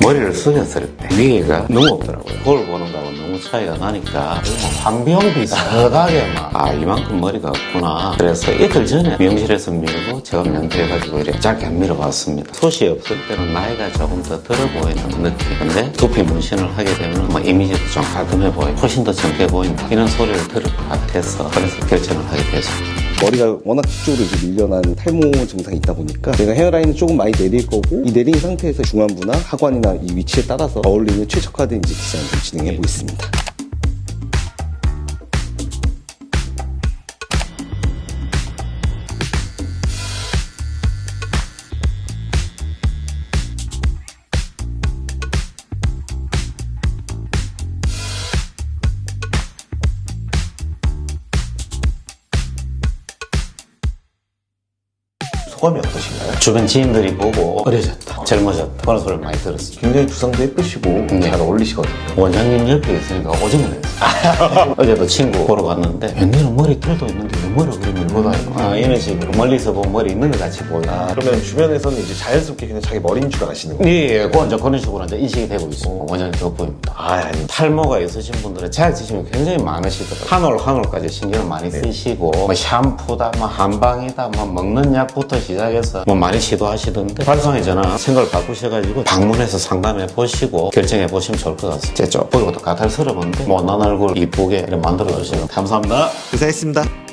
머리를 숙였을 때 위에가 너무 없더라고요. 거울 보는 거하고 너무 차이가 나니까 뭐 황비용 비슷하게 막 아 이만큼 머리가 없구나. 그래서 이틀 전에 미용실에서 밀고 제가 면도해가지고 이렇게 짧게 밀어봤습니다. 숱이 없을 때는 나이가 조금 더 들어 보이는 느낌. 근데 두피 문신을 하게 되면 뭐 이미지도 좀 깔끔해 보이고 훨씬 더 젊게 보인다. 이런 소리를 들을 것 같아서 그래서 결정을 하게 됐습니다. 머리가 워낙 뒤쪽으로 이제 밀려난 탈모 증상이 있다 보니까 제가 헤어라인을 조금 많이 내릴 거고 이 내린 상태에서 중안부나 하관이나 이 위치에 따라서 어울리는 최적화된 이제 디자인을 진행해 보겠습니다. 소감이 어떠신가요? 주변 지인들이 보고 어려졌다, 젊어졌다 그런 소리를 많이 들었습니다. 굉장히 두상도 예쁘시고 네. 잘 어울리시거든요. 원장님 옆에 있으니까 오줌을 냈어요. 어제도 친구 보러 갔는데 웬일은 머리 털도 있는데 왜 뭐라 그래 밀고 다니고 아, 이런 식으로 멀리서 보면 머리 있는 것 같이 보여 아, 그러면 주변에서는 이제 자연스럽게 그냥 자기 머리인 줄 아시는 거예요? 예, 예, 그 이제 그런 식으로 이제 인식이 되고 있습니다. 원장님 덕분입니다. 아. 탈모가 있으신 분들은 자격지심이 굉장히 많으시더라고요. 한 올 한 올까지 신경을 많이 쓰시고 뭐 샴푸다, 뭐 한방이다, 뭐 먹는 약부터 시작해서 뭐 많이 시도하시던데 발상의 전화 생각을 바꾸셔가지고 방문해서 상담해 보시고 결정해 보시면 좋을 것 같습니다. 제 쪽 보기보다 까탈스러운데 못난 얼굴 이쁘게 만들어 주시면 감사합니다. 고생했습니다.